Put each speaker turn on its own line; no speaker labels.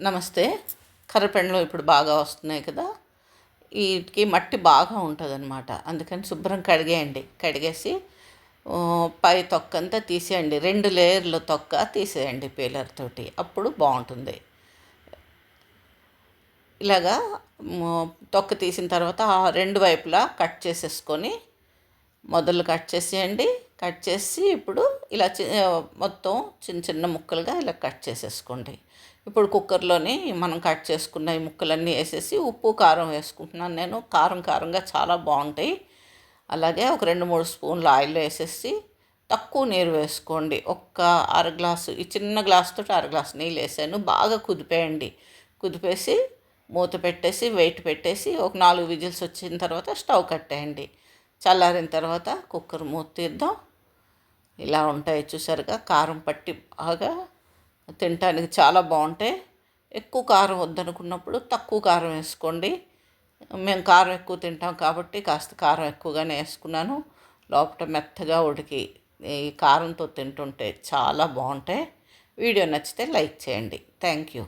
నమస్తే. కర్రపెండలు ఇప్పుడు బాగా వస్తున్నాయి కదా. వీటికి మట్టి బాగా ఉంటుంది అనమాట అందుకని శుభ్రం కడిగేయండి. కడిగేసి పై తొక్క అంతా తీసేయండి. రెండు లేయర్లు తొక్క తీసేయండి పీలర్ తోటి. అప్పుడు బాగుంటుంది. ఇలాగా తొక్క తీసిన తర్వాత ఆ రెండు వైపులా కట్ చేసేసుకొని మొదలు కట్ చేసేయండి. కట్ చేసి ఇప్పుడు ఇలా చి మొత్తం చిన్న చిన్న ముక్కలుగా ఇలా కట్ చేసేసుకోండి. ఇప్పుడు కుక్కర్లోని మనం కట్ చేసుకున్న ఈ ముక్కలన్నీ వేసేసి ఉప్పు కారం వేసుకుంటున్నాను నేను. కారం కారంగా చాలా బాగుంటాయి. అలాగే ఒక రెండు మూడు స్పూన్లు ఆయిల్ వేసేసి తక్కువ నీరు వేసుకోండి. ఒక్క అర గ్లాసు ఈ చిన్న గ్లాసుతో అర గ్లాసు నీళ్ళు వేసాను. బాగా కుదిపేయండి. కుదిపేసి మూత పెట్టేసి వెయిట్ పెట్టేసి ఒక నాలుగు విజిల్స్ వచ్చిన తర్వాత స్టవ్ కట్టేయండి. చల్లారిన తర్వాత కుక్కర్ మూత తీద్దాం. ఇలా ఉంటాయి చూసారుగా. కారం పట్టి బాగా తినటానికి చాలా బాగుంటాయి. ఎక్కువ కారం వద్దనుకున్నప్పుడు తక్కువ కారం వేసుకోండి. మేము కారం ఎక్కువ తింటాం కాబట్టి కాస్త కారం ఎక్కువగానే వేసుకున్నాను. లోపల మెత్తగా ఉడికి ఈ కారంతో తింటుంటే చాలా బాగుంటాయి. వీడియో నచ్చితే లైక్ చేయండి. Thank you.